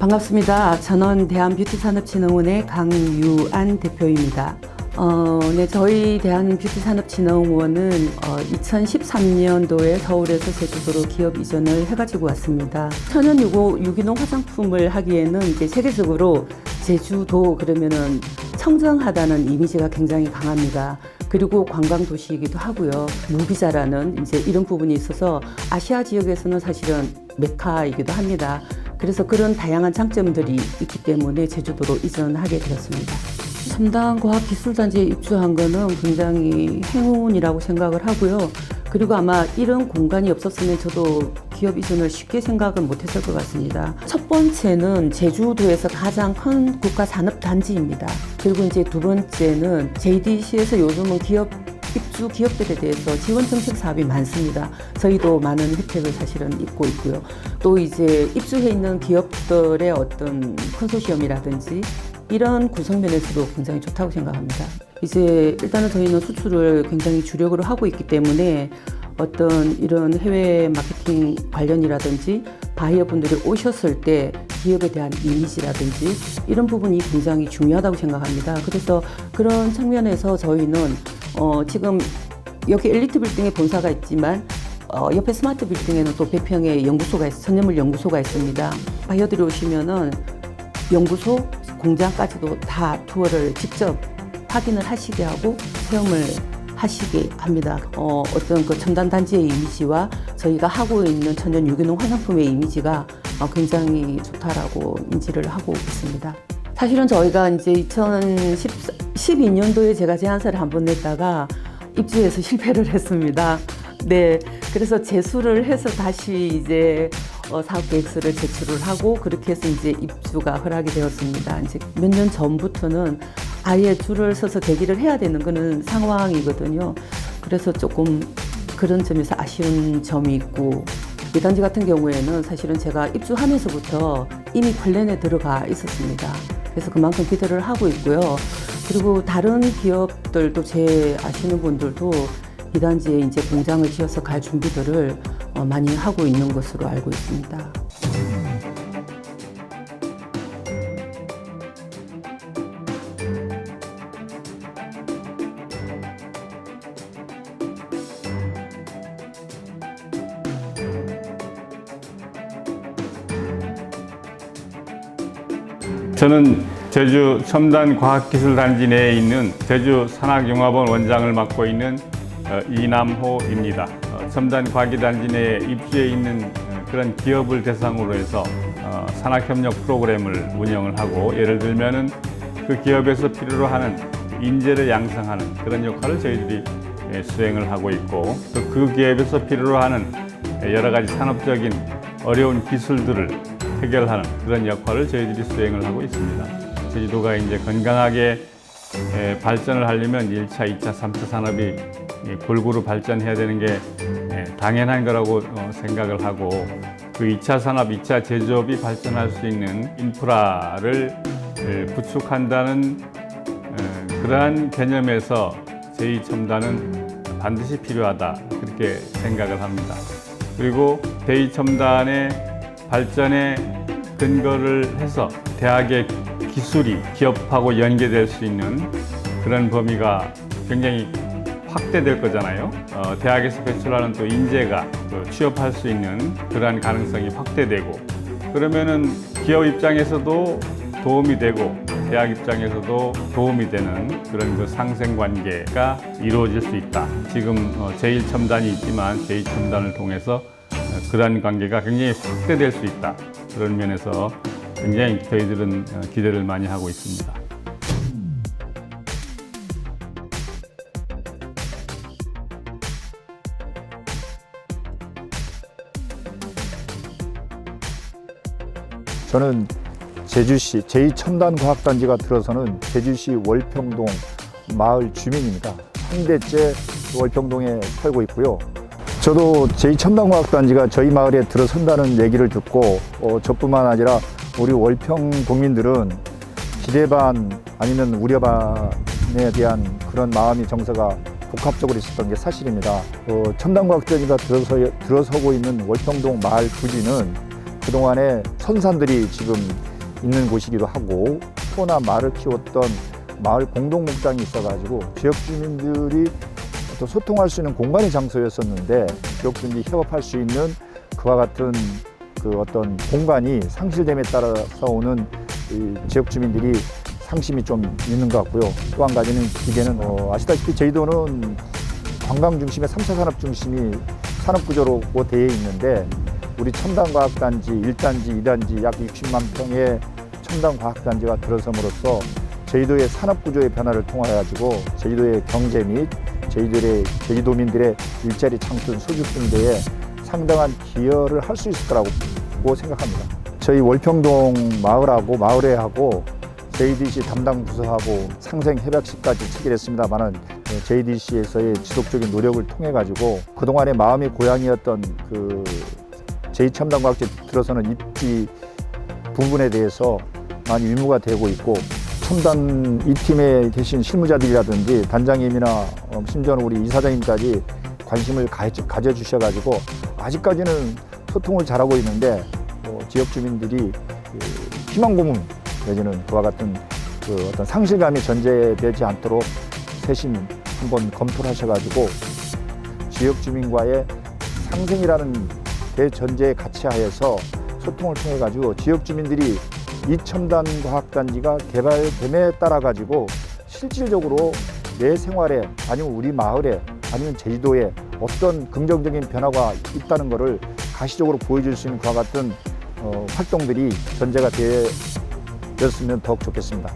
반갑습니다. 저는 대한뷰티산업진흥원의 강유안 대표입니다. 어, 네, 저희 대한뷰티산업진흥원은 어, 2013년도에 서울에서 제주도로 기업 이전을 해가지고 왔습니다. 천연 유고, 유기농 화장품을 하기에는 이제 세계적으로 제주도 그러면은 청정하다는 이미지가 굉장히 강합니다. 그리고 관광 도시이기도 하고요. 무비자라는 이제 이런 부분이 있어서 아시아 지역에서는 사실은 메카이기도 합니다. 그래서 그런 다양한 장점들이 있기 때문에 제주도로 이전하게 되었습니다. 첨단 과학 기술 단지에 입주한 거는 굉장히 행운이라고 생각을 하고요. 그리고 아마 이런 공간이 없었으면 저도 기업 이전을 쉽게 생각은 못했을 것 같습니다. 첫 번째는 제주도에서 가장 큰 국가 산업 단지입니다. 그리고 이제 두 번째는 JDC에서 요즘은 기업 입주 기업들에 대해서 지원 정책 사업이 많습니다. 저희도 많은 혜택을 사실은 입고 있고요. 또 이제 입주해 있는 기업들의 어떤 컨소시엄이라든지 이런 구성면에서도 굉장히 좋다고 생각합니다. 이제 일단은 저희는 수출을 굉장히 주력으로 하고 있기 때문에 어떤 이런 해외 마케팅 관련이라든지 바이어분들이 오셨을 때 기업에 대한 이미지라든지 이런 부분이 굉장히 중요하다고 생각합니다. 그래서 그런 측면에서 저희는 어, 지금 여기 엘리트 빌딩에 본사가 있지만 어, 옆에 스마트 빌딩에는 또 배평에 연구소가 있, 천연물 연구소가 있습니다. 바이어들이 오시면은 연구소, 공장까지도 다 투어를 직접 확인을 하시게 하고 체험을 하시게 합니다. 어, 어떤 그 첨단 단지의 이미지와 저희가 하고 있는 천연 유기농 화장품의 이미지가 어, 굉장히 좋다라고 인지를 하고 있습니다. 사실은 저희가 이제 2012년도에 제가 제안서를 한 번 냈다가 입주해서 실패를 했습니다. 네. 그래서 재수를 해서 다시 이제 어, 사업 계획서를 제출을 하고 그렇게 해서 이제 입주가 허락이 되었습니다. 이제 몇 년 전부터는 아예 줄을 서서 대기를 해야 되는 그런 상황이거든요. 그래서 조금 그런 점에서 아쉬운 점이 있고 이 단지 같은 경우에는 사실은 제가 입주하면서부터 이미 플랜에 들어가 있었습니다. 그래서 그만큼 기대를 하고 있고요. 그리고 다른 기업들도 제 아시는 분들도 이 단지에 이제 공장을 지어서 갈 준비들을 어, 많이 하고 있는 것으로 알고 있습니다. 저는 제주 첨단 과학기술 단지 내에 있는 제주 산학융합원 원장을 맡고 있는 어, 이남호입니다. 어, 첨단 과기 단지 내에 입주해 있는 어, 그런 기업을 대상으로 해서 어, 산학협력 프로그램을 운영을 하고 예를 들면은 그 기업에서 필요로 하는 인재를 양성하는 그런 역할을 저희들이 예, 수행을 하고 있고 또 그 기업에서 필요로 하는 여러 가지 산업적인 어려운 기술들을 해결하는 그런 역할을 저희들이 수행을 하고 있습니다. 제주도가 이제 건강하게 에, 발전을 하려면 1차, 2차, 3차 산업이 이 골고루 발전해야 되는 게 에, 당연한 거라고 어, 생각을 하고 그 2차 산업, 2차 제조업이 발전할 수 있는 인프라를 에, 구축한다는 에, 그러한 개념에서 제2첨단은 반드시 필요하다 그렇게 생각을 합니다. 그리고 제2첨단의 발전에 근거를 해서 대학의 기술이 기업하고 연계될 수 있는 그런 범위가 굉장히 확대될 거잖아요. 어, 대학에서 배출하는 또 인재가 그 취업할 수 있는 그러한 가능성이 확대되고 그러면은 기업 입장에서도 도움이 되고 대학 입장에서도 도움이 되는 그런 그 상생 관계가 이루어질 수 있다. 지금 어, 제1첨단이 있지만 제2첨단을 통해서 어, 그러한 관계가 굉장히 확대될 수 있다. 그런 면에서 굉장히 저희들은 어, 기대를 많이 하고 있습니다. 저는 제주시 제2첨단과학단지가 들어서는 제주시 월평동 마을 주민입니다. 3대째 월평동에 살고 있고요. 저도 제2첨단과학단지가 저희 마을에 들어선다는 얘기를 듣고 어, 저뿐만 아니라 우리 월평 국민들은 기대 반 아니면 우려 반에 대한 그런 마음이 정서가 복합적으로 있었던 게 사실입니다. 어, 첨단과학단지가 들어서, 들어서고 있는 월평동 마을 부지는 그동안에 선산들이 지금 있는 곳이기도 하고 소나 말을 키웠던 마을 공동 목장이 있어가지고 지역 주민들이 또 소통할 수 있는 공간의 장소였었는데 지역 주민들이 협업할 수 있는 그와 같은 그 어떤 공간이 상실됨에 따라서 오는 이 지역 주민들이 상심이 좀 있는 것 같고요. 또 한 가지는 기대는 어, 아시다시피 제주도는 관광 중심의 3차 산업 중심이 산업 구조로 되어 있는데 우리 첨단 과학 단지 1단지, 2단지 약 60만 평의 첨단 과학 단지가 들어섬으로써 제주도의 산업 구조의 변화를 통해 가지고 제주도의 경제 및 제주도의 제주도민들의 일자리 창출 수직 등대에 상당한 기여를 할 수 있을 거라고 생각합니다. 저희 월평동 마을하고 마을회하고 JDC 담당 부서하고 상생 협약식까지 체결했습니다만은 JDC에서의 지속적인 노력을 통해 가지고 그동안의 마음의 고향이었던 그 제2첨단과학제 들어서는 입지 부분에 대해서 많이 의무가 되고 있고 첨단 이 팀에 계신 실무자들이라든지 단장님이나 어, 심지어는 우리 이사장님까지 관심을 가져- 가져주셔가지고 아직까지는 소통을 잘하고 있는데 어, 지역 주민들이 그 희망 고문 내지는 그와 같은 그 어떤 상실감이 전제되지 않도록 세심 한번 검토를 하셔가지고 지역 주민과의 상생이라는 대전제에 같이 하에서 소통을 통해 가지고 지역 주민들이 이 첨단 과학단지가 개발됨에 따라 가지고 실질적으로 내 생활에 아니면 우리 마을에 아니면 제주도에 어떤 긍정적인 변화가 있다는 것을 가시적으로 보여줄 수 있는 그와 같은 어, 활동들이 전제가 되었으면 더욱 좋겠습니다.